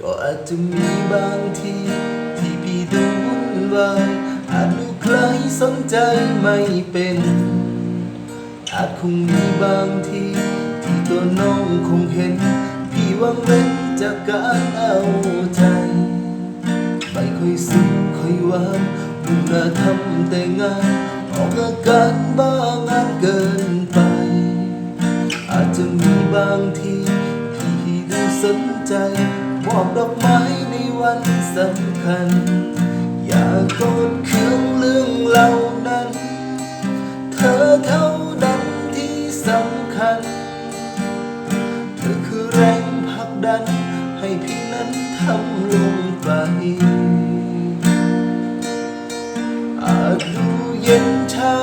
ก็อาจจะมีบางทีที่พี่ดูวุ่นวายอาจดูใครสนใจไม่เป็นอาจคงมีบางทีที่ตัวน้องคงเห็น พี่วังเว้นจากการเอาใจ ไม่ค่อยซึ้งค่อยหวานมุ่งหน้าทำแต่งานออกอาการบ้างานเกินไป อาจจะมีบางทีที่ดูสนใจ มอบดอกไม้ในวันสำคัญ อย่าโกรธเคืองเรื่องเหล่านั้น เธอเท่านั้นที่สำคัญ เธอคือแรงผลักดัน ให้พี่นั้นทำลงไป อาจดูเย็นชา